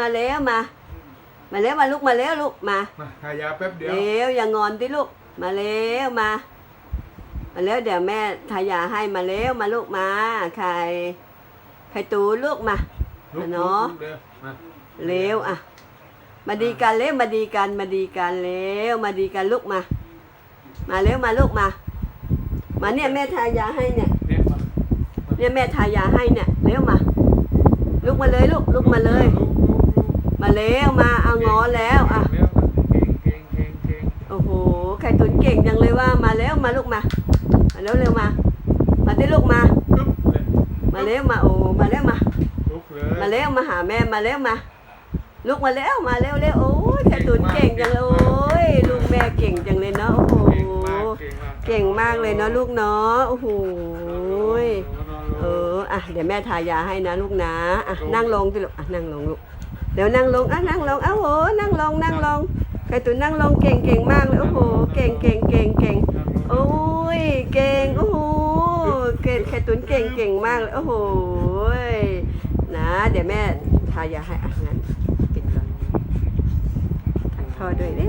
มาแล้วมา มาแล้วมาลูกมาแล้วลูกมามาทายาแป๊บเดียวเร็วอย่างอนที่ลูก มาเร็วมา มาแล้วเดี๋ยวแม่ทายาให้มาเร็วมาลูกมาใครใครตูลูกมาลุกเนาะลุกเร็วมาเร็วอะ มาดีกันเร็วมาดีกันมาดีกันเร็วมาดีกันลูกมา มาเร็วมาลูกมา มาเนี่ยแม่ทายาให้เนี่ย เนี่ยมาเนี่ยแม่ทายาให้เนี่ยเร็วมาลุกมาเลยลูกลุกมาเลยลุกลุกลุกมา เร็วมาเอางอแล้วอะเร็วเก่งเก่งเก่งเก่งโอ้โหไข่ตุ๋นเก่งจังเลยว่ามาแล้วมาลูกมามาเร็วเร็วมา มาได้ลูกมาปึ๊บเลยมาเร็วมาโอ้มาเร็วมาลุกเลยมาเร็วมาหาแม่มาเร็วมาลูกมาแล้วมาเร็วเร็วโอ้ยไข่ตุ๋นเก่งจังเลยโอ้ยลูกแม่เก่งจังเลยเนาะโอ้โหเก่งมากเก่งมากเก่งมากเลยเนาะลูกเนาะโอ้โหนอนลงเอออะเดี๋ยวแม่ทายาให้นะลูกนะอะนั่งลงสิลูกอะนั่งลงลูก เดี๋ยวนั่งลงอะนั่งลงอ้าโหนั่งลงนั่งลงไก่ตุ๋นนั่งลงเก่งเก่งมากเลยโอ้โหเก่งเก่งเก่งเก่งโอ้ยเก่งโอ้โหเก่งไก่ตุ๋นเก่งเก่งมากเลยโอ้โหนะ เดี๋ยวแม่ทายาให้อะงั้นปิดก่อนทานข้าด้วยเด้